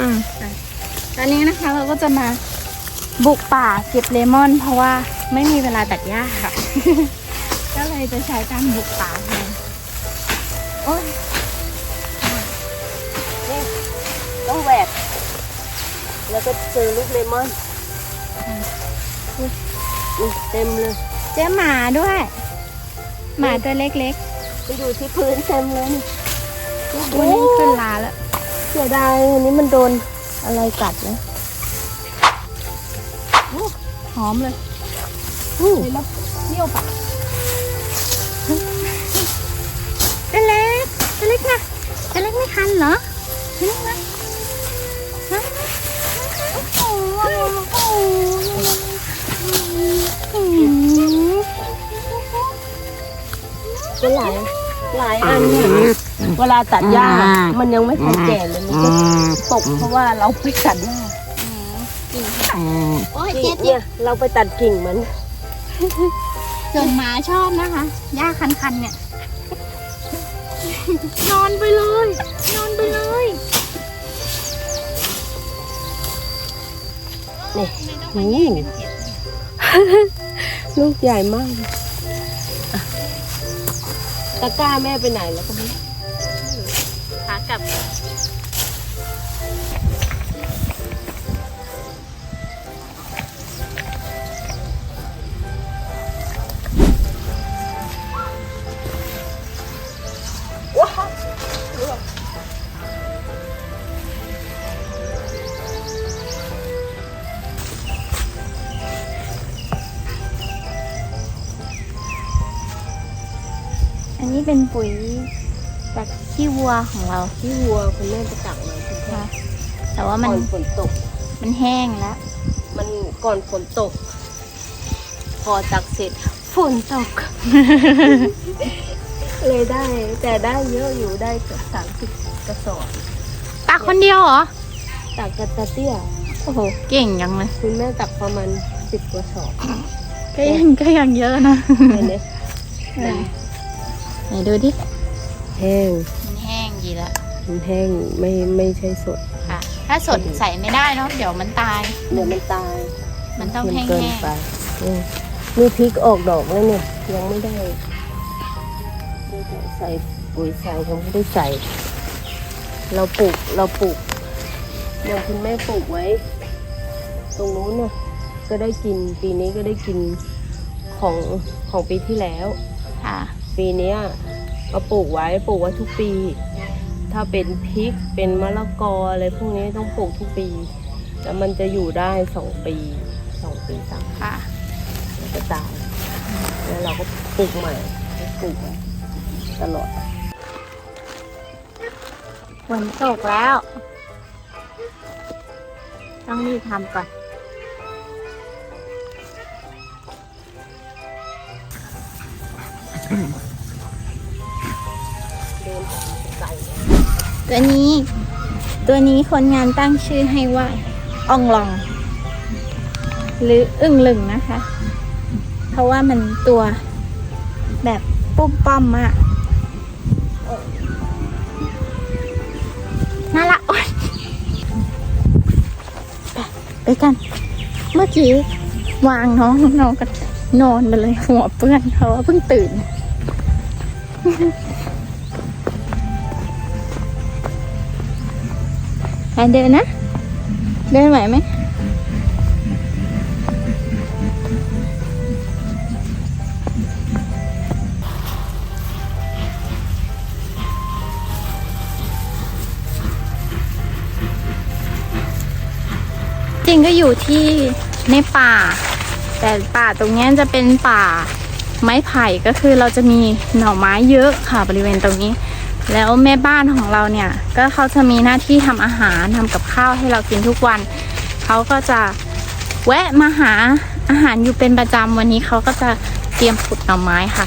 อืมตอนนี้นะคะเราก็จะมาบุกป่าเก็บเลมอน เพราะว่าไม่มีเวลาตัดหญ้าค่ะ ก็เลยจะใช้การบุกป่าแทนโอ้ยต้องแหวกแล้วก็เจอลูกเลมอนนี่เต็มเลย เจ๊หมาด้วย หมาตัวเล็กๆไปอยู่ที่พื้นเต็มเลยนี่ๆวันนี้ขึ้นลาแล้ว เสียดายวันนี้มันโดนอะไรกัดนะหอมเลยอู้เลยแล้วเที่ยวปะตัวเล็กตัวเล็กนะตัวเล็กไม่คันเหรอตัวเล็กนะฮะโอ้โหโอ้โหก็หลายหลายอันเนี่ย เวลาตัดหญ้ามันยังไม่ทันแก่เลยมันก็ตกเพราะว่าเราไปตัดหญ้าโอ้ยกิ่เจ๊งเจ๊เนี่ยเราไปตัดกิ่งมันส่วนหมาชอบนะคะหญ้าคันๆเนี่ย นอนไปเลย นอนไปเลยนี่ลูกใหญ่มากอะตะกร้าแม่ไปไหนแล้วก็ไม่รู้ ขากลับอันนี้เป็นปุ๋ย จากขี้วัวของเราที่วัวคุณแม่ไปตักมาคุณพ่อแต่ว่ามันก่อนฝนตก มันแห้งแล้ว มันก่อนฝนตก พอตักเสร็จฝนตก เลยได้ แต่ได้เยอะอยู่ได้เกือบสามสิบกระสอบตักคนเดียวเหรอ ตักกระตะเตี้ย โอ้โห เก่งยังเลย คุณแม่ตักประมาณสิบกระสอบ ก็ยังก็ยังเยอะนะเห็นไหมไหนดูดิ แห้ง มันแห้งดีแล้วมันแห้งไม่ไม่ใช่สดค่ะ ถ้าสดใส่ไม่ได้เนาะเดี๋ยวมันตาย เดี๋ยวมันตายมันต้องเค็แห้มเกินงไปอืมนี่พริกออกดอกแล้วเนี่ยยังไม่ได้ไม่ได้ใส่ปุ๋ยใส่ยังไม่ได้ใส่ เราปลูกเราปลูกอย่างคุณแม่ปลูกไว้ ตรงนู้นเนี่ยก็ได้กินปีนี้ก็ได้กินของของปีที่แล้วๆค่ะ ปีเนี้ ยเอาปลูกไว้ปลูกไว้ทุกปี ถ้าเป็นพริกเป็นมะละกออะไรพวกนี้ต้องปลูกทุกปี แล้วมันจะอยู่ได้สองปีสองปีสามค่ะ มันจะตายแล้วเราก็ปลูกใหม่ปลูกไว้ตลอดฝนตกแล้ว ต้องรีบทำก่อนเดินไก่ ตัวนี้ ตัวนี้คนงานตั้งชื่อให้ว่าอองลอง หรืออึ่งลึงนะคะ เพราะว่ามันตัวแบบปุ้มป้อมมากน่ารักโอ๊ยไปไปกัน เมื่อกี้วางน้องน้องก็นอนไปเลยหัวเปื้อนเพราะว่าเพิ่งตื่น เดินนะ เดินไหวไหมจริงก็อยู่ที่ในป่า แต่ป่าตรงนี้จะเป็นป่าไม้ไผ่ก็คือเราจะมีหน่อไม้เยอะค่ะบริเวณตรงนี้ แล้วแม่บ้านของเราเนี่ย ก็เขาจะมีหน้าที่ทำอาหารทำกับข้าวให้เรากินทุกวัน เขาก็จะแวะมาหาอาหารอยู่เป็นประจำวันนี้เขาก็จะเตรียมขุดหน่อไม้ค่ะ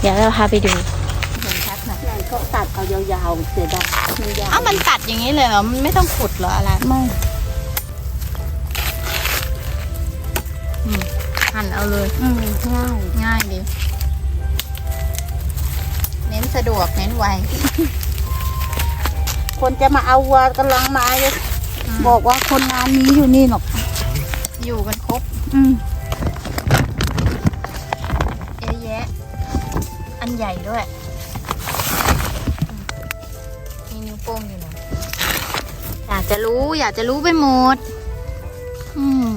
เดี๋ยวเราพาไปดูเห็นชัดหน่อยงานเขาตัดเอายาวๆเสียดายมันยาวเอ้ามันตัดอย่างนี้เลยเหรอมันไม่ต้องขุดเหรออะไรไม่หั่นเอาเลย อืมง่ายง่ายดีเน้น สะดวกเน้นไว คนจะมาเอาวัวกำลังมาเลยบอกว่าคนงานนี้อยู่นี่หรอก อยู่กันครบ อืมเยอะแยะ อันใหญ่ด้วย มีนิ้วโป้งอยู่นะอยากจะรู้ อยากจะรู้ไปหมด อืม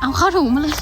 เอาเข้าถุงมาเลย